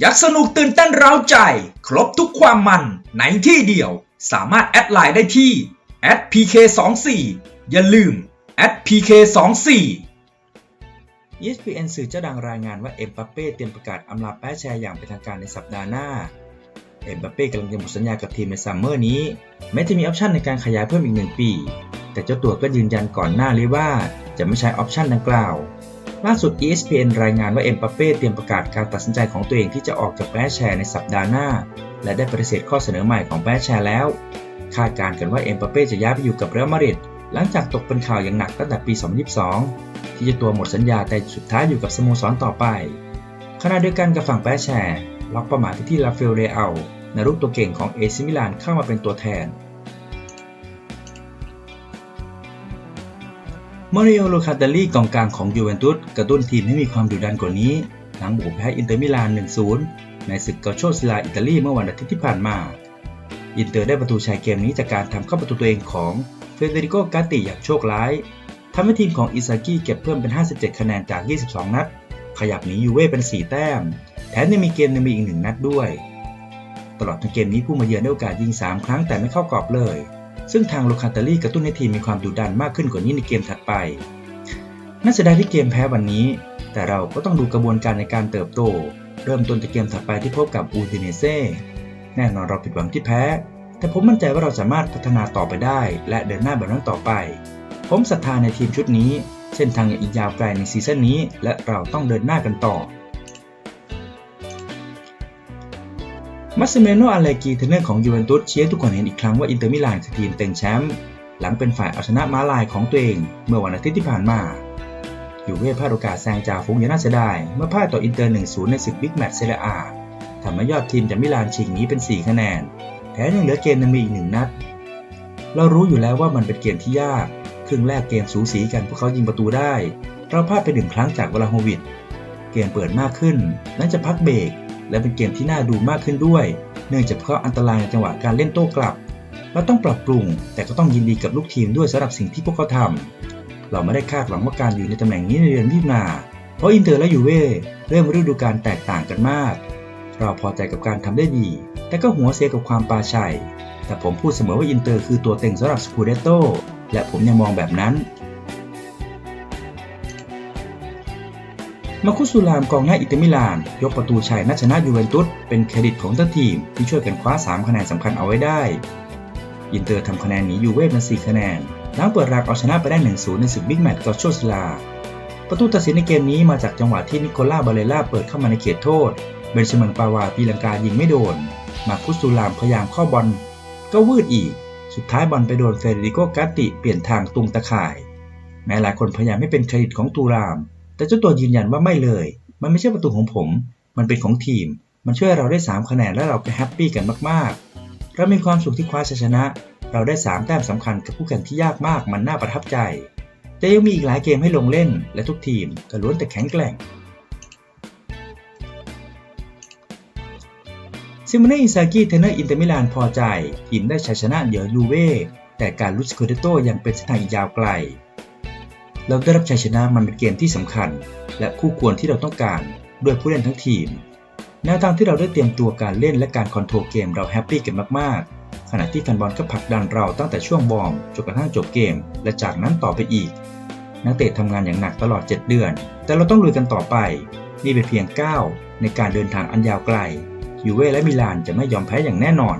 อยากสนุกตื่นเต้นเร้าใจ ครบทุกความมันในที่เดียว สามารถแอดไลน์ได้ที่ @pk24 อย่าลืม @pk24 ESPN สื่อเจ้าดังรายงานว่าเอ็มบัปเป้เตรียมประกาศอำลาแป้แชร์อย่างเป็นทางการในสัปดาห์หน้า เอ็มบัปเป้กำลังจะหมดสัญญากับทีมในซัมเมอร์นี้ แม้จะมีออปชันในการขยายเพิ่มอีกหนึ่งปี แต่เจ้าตัวก็ยืนยันก่อนหน้าเลยว่า จะไม่ใช้ออปชันดังกล่าว ล่าสุด ESPN รายงานว่าเอ็มบัปเป้เตรียมประกาศการตัดสินใจของตัวเองที่จะออกจากแบแชร์ในสัปดาห์หน้า และได้ปฏิเสธข้อเสนอใหม่ของแบแชร์แล้ว คาดการณ์กันว่าเอ็มบัปเป้จะย้ายไปอยู่กับเรอัลมาดริดหลังจากตกเป็นข่าวอย่างหนักตั้งแต่ปี 2022 ที่จะตัวหมดสัญญาแต่สุดท้ายอยู่กับสโมสรต่อไป ขณะเดียวกันกับฝั่งแบแชร์ล็อกเป้าหมายไปที่ลาเฟลเรอัลในรูปตัวเก่งของเอซิมิลานเข้ามาเป็นตัวแทน มาริโอโลคาตาลีกองกลางของยูเวนตุสกระตุ้นทีมให้มีความดุดันกว่านี้ หลังบุกแพ้อินเตอร์มิลาน 1-0 ในศึกเกาโชซิลาอิตาลีเมื่อวันอาทิตย์ที่ผ่านมา อินเตอร์ได้ประตูชัยเกมนี้จากการทำเข้าประตูตัวเองของเฟเดริโกกาติอย่างโชคร้ายทำให้ทีมของอิซากิเก็บเพิ่มเป็น 57 คะแนนจาก 22 นัด ขยับหนียูเว่เป็น 4 แต้ม แถมยังมีเกมในมีอีกหนึ่งนัดด้วย ตลอดทั้งเกมนี้ผู้มาเยือนได้โอกาสยิง 3 ครั้งแต่ไม่เข้ากรอบเลย ซึ่งทางโลคาตาลีกระตุ้นให้ทีมมีความดุดันมากขึ้นกว่านี้ในเกมถัดไป น่าเสียดายที่เกมแพ้วันนี้ แต่เราก็ต้องดูกระบวนการในการเติบโต เริ่มต้นจากเกมถัดไปที่พบกับอูดิเนเซ่ แน่นอนเราผิดหวังที่แพ้ แต่ผมมั่นใจว่าเราสามารถพัฒนาต่อไปได้ และเดินหน้าแบบนั้นต่อไป ผมศรัทธาในทีมชุดนี้ เส้นทางยังอีกยาวไกลในซีซั่นนี้ และเราต้องเดินหน้ากันต่อ มัสซิเมโนอาเลกีเทนเนอร์ของยูเวนตุสเชียร์ทุกคนเห็นอีกครั้งว่าอินเตอร์มิลานคือทีมเต็งแชมป์หลังเป็นฝ่ายเอาชนะม้าลายของตัวเอง เมื่อวันอาทิตย์ที่ผ่านมายูเว่พลาดโอกาสแซงจ่าฝูงอย่างน่าเสียดาย เมื่อพ่ายต่ออินเตอร์ 1-0 ในศึกบิ๊กแมตช์เซเรียอาทำให้ยอดทีมจากมิลานชิงนี้เป็น 4 คะแนนแถมยังเหลือเกมนั้นมีอีกหนึ่งนัด เรารู้อยู่แล้วว่ามันเป็นเกมที่ยาก ครึ่งแรกเกมสูสีกันพวกเขายิงประตูได้ เราพลาดไปหนึ่งครั้งจากวลาโฮวิดเกมเปิดมากขึ้นหลังจากพักเบรก และเป็นเกมที่น่าดูมากขึ้นด้วย เนื่องจากเพราะอันตรายในจังหวะการเล่นโต้กลับเราต้องปรับปรุง แต่ก็ต้องยินดีกับลูกทีมด้วยสำหรับสิ่งที่พวกเขาทำเราไม่ได้คาดหวังว่าการอยู่ในตำแหน่งนี้ในเดือนมิถุนาเพราะอินเตอร์และยูเว่เริ่มฤดูกาลแตกต่างกันมาก เราพอใจกับการทำได้ดี แต่ก็หัวเสียกับความปลาชัย แต่ผมพูดเสมอว่าอินเตอร์คือตัวเต็งสำหรับสกูเดโตและผมยังมองแบบนั้น มาคุสุรามกองหน้าอิตอร์มิลาน ยกประตูชัยนัดชนะยูเวนตุสเป็นเครดิตของทั้งทีมที่ช่วยกันคว้า 3 คะแนนสำคัญเอาไว้ได้ อินเตอร์ทำคะแนนหนียูเว่มา4คะแนนหลังเปิดรากเอาชนะไปได้ 1-0 ในศึกบิ๊กแมตช์กับโชซิลา ประตูตัดสินในเกมนี้มาจากจังหวะที่นิโคล่าบาเลล่าเปิดเข้ามาในเขตโทษ เบนชมันปาวาตีลังกายิงไม่โดน มาคุสุรามพยายามข้าบอลก็วืดอีก สุดท้ายบอลไปโดนเฟเดริโกกาติเปลี่ยนทางตุงตะข่าย แม้หลายคนพยายามให้เป็นเครดิตของตูราม แต่เจ้าตัวยืนยันว่าไม่เลย มันไม่ใช่ประตูของผม มันเป็นของทีม มันช่วยเราได้ 3 คะแนนและเราก็แฮปปี้กันมากๆ เรามีความสุขที่คว้าชัยชนะ เราได้ 3 แต้มสำคัญกับผู้แข่งที่ยากมาก มันน่าประทับใจ แต่ยังมีอีกหลายเกมให้ลงเล่น และทุกทีมก็ล้วนแต่แข็งแกร่งซิมเน่อิซากิเทนเนอร์อินเตอร์มิลานพอใจ ทีมได้ชัยชนะเหนือยูเว่แต่การลุสโคเดโตยังเป็นเส้นทางอีกยาวไกล เราได้รับชัยชนะมันเป็นเกมที่สำคัญ และคู่ควรที่เราต้องการด้วยผู้เล่นทั้งทีมแนวทางที่เราได้เตรียมตัวการเล่นและการคอนโทรลเกมเราแฮปปี้กันมากๆ ขณะที่แฟนบอลก็ผลักดันเราตั้งแต่ช่วงบอมจนกระทั่งจบเกม และจากนั้นต่อไปอีก นักเตะทำงานอย่างหนักตลอด 7 เดือน แต่เราต้องลุยกันต่อไป นี่เป็นเพียงก้าวในการเดินทางอันยาวไกลยูเว่และมิลานจะไม่ยอมแพ้อย่างแน่นอน